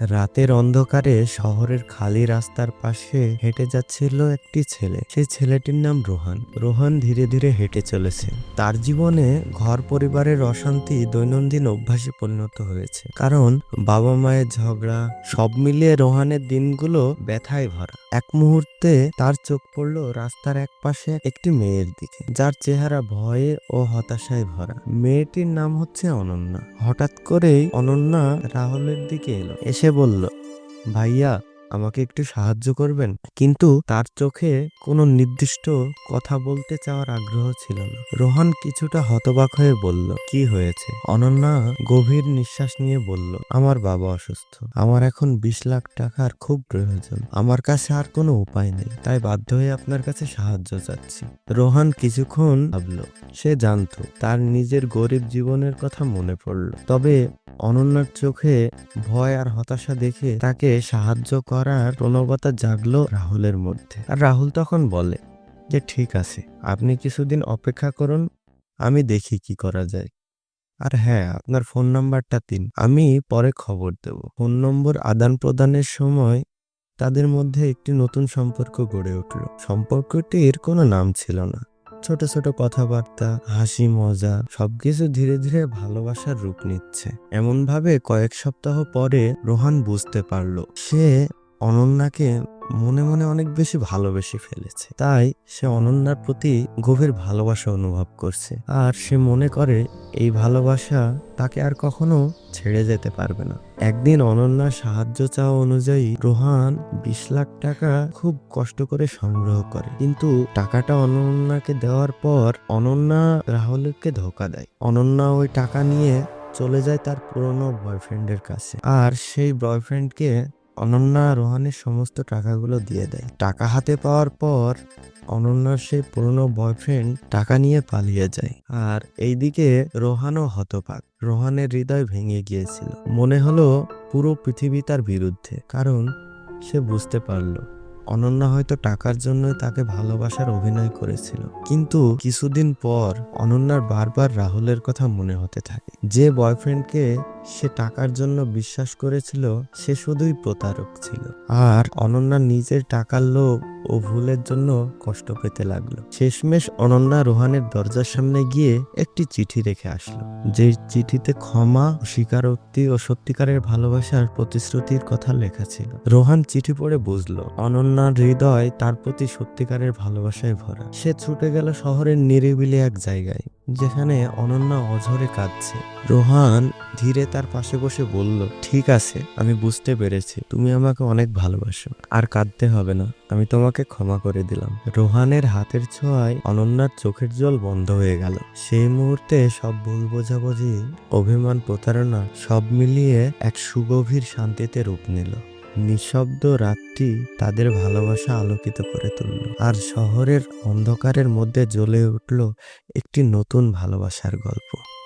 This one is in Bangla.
রাতের অন্ধকারে শহরের খালি রাস্তার পাশে হেঁটে যাচ্ছিল একটি ছেলে। সেই ছেলেটির নাম রোহান। রোহান ধীরে ধীরে হেঁটে চলেছে। তার জীবনে ঘর পরিবারের অশান্তি দৈনন্দিন অভ্যাসে পরিণত হয়েছে। কারণ বাবা মায়ের ঝগড়া, সব মিলিয়ে রোহানের দিনগুলো ব্যথায় ভরা। এক মুহূর্তে তার চোখ পড়ল রাস্তার এক পাশে একটি মেয়ের দিকে, যার চেহারা ভয়ে ও হতাশায় ভরা। মেয়েটির নাম হচ্ছে অনন্যা। হঠাৎ করেই অনন্যা রাহুলের দিকে এলো। এসে বলল, ভাইয়া আমাকে একটু সাহায্য করবেন? কিন্তু তার চোখে কোনো নির্দিষ্ট কথা বলতে চাওয়ার আগ্রহ ছিল না। রোহন কিছুটা হতবাক হয়ে বলল, কি হয়েছে? অনন্যা গভীর নিঃশ্বাস নিয়ে বলল, আমার বাবা অসুস্থ। আমার এখন বিশ লাখ টাকার খুব প্রয়োজন। আমার কাছে আর কোনো উপায় নেই। তাই বাধ্য হয়ে আপনার কাছে সাহায্য চাচ্ছি। রোহান কিছুক্ষণ ভাবলো, সে জানতো তার নিজের গরিব জীবনের কথা মনে পড়ল। তবে অনন্যার চোখে ভয় আর হতাশা দেখে তাকে সাহায্য করার প্রণবতা জাগলো রাহুলের মধ্যে। আর রাহুল তখন বলে যে, ঠিক আছে, আপনি কিছুদিন অপেক্ষা করুন, আমি দেখি কি করা যায়। আর হ্যাঁ আপনার ফোন নাম্বারটা দিন, আমি পরে খবর দেব। ফোন নম্বর আদান প্রদানের সময় তাদের মধ্যে একটি নতুন সম্পর্ক গড়ে উঠল। সম্পর্কটির কোনো নাম ছিল না। ছোট ছোট কথাবার্তা, হাসি, মজা, সবকিছু ধীরে ধীরে ভালোবাসার রূপ নিচ্ছে। এমনভাবে কয়েক সপ্তাহ পরে রোহান বুঝতে পারল, সে অনন্যাকে মনে মনে অনেক বেশি ভালোবেসে ফেলেছে। তাই সে অনন্যার প্রতি গভীর ভালোবাসা অনুভব করছে। আর সে মনে করে এই ভালোবাসা তাকে আর কখনো ছেড়ে যেতে পারবে না। একদিন অনন্যার সাহায্য চাওয়া অনুযায়ী রোহান বিশ লাখ টাকা খুব কষ্ট করে সংগ্রহ করে। কিন্তু টাকাটা অনন্যাকে দেওয়ার পর অনন্যা রাহুলকে ধোকা দেয়। অনন্যা ওই টাকা নিয়ে চলে যায় তার পুরনো বয়ফ্রেন্ডের কাছে। আর সেই বয়ফ্রেন্ডকে অনন্যা রোহানের সমস্ত টাকাগুলো দিয়ে দেয়। টাকা হাতে পাওয়ার পর অনন্যার সেই পুরনো বয়ফ্রেন্ড টাকা নিয়ে পালিয়ে যায়। আর এইদিকে রোহানও হতপাক রোহানের হৃদয় ভেঙে গিয়েছিল। মনে হলো পুরো পৃথিবী তার বিরুদ্ধে, কারণ সে বুঝতে পারল। অনন্যা হয়তো টাকার জন্যই তাকে ভালোবাসার অভিনয় করেছিল। কিন্তু কিছুদিন পর অনন্যার বারবার রাহুলের কথা মনে হতে থাকে। যে বয়ফ্রেন্ডকে সে টাকার জন্য বিশ্বাস করেছিল, সে শুধুই প্রতারক ছিল। আর অনন্যা নিজের টাকার লোভ ও ভুলের জন্য কষ্ট পেতে লাগল। শেষমেশ অনন্যা রোহানের দরজার সামনে গিয়ে একটি চিঠি রেখে আসলো। যে চিঠিতে ক্ষমা, স্বীকারোক্তি ও সত্যিকারের ভালোবাসার প্রতিশ্রুতির কথা লেখা ছিল। রোহান চিঠি পড়ে বুঝলো, অনন্যার হৃদয় তার প্রতি সত্যিকারের ভালোবাসায় ভরা। সে ছুটে গেল শহরের নিরিবিলি এক জায়গায়। যেখানে অনন্যা অঝরে কাঁদছে। রোহান ধীরে তার পাশে বসে বলল, ঠিক আছে, আমি বুঝতে পেরেছি। তুমি আমাকে অনেক ভালোবাসো। আর কাঁদতে হবে না, আমি তোমাকে ক্ষমা করে দিলাম। রোহানের হাতের ছোঁয়ায় অনন্যার চোখের জল বন্ধ হয়ে গেল। সেই মুহূর্তে সব ভুল বোঝাবুঝি, অভিমান প্রতারণা সব মিলিয়ে এক সুগভীর শান্তিতে রূপ নিল। নিঃশব্দ রাতটি তাদের ভালোবাসা আলোকিত করে তুলল। আর শহরের অন্ধকারের মধ্যে জ্বলে উঠল একটি নতুন ভালোবাসার গল্প।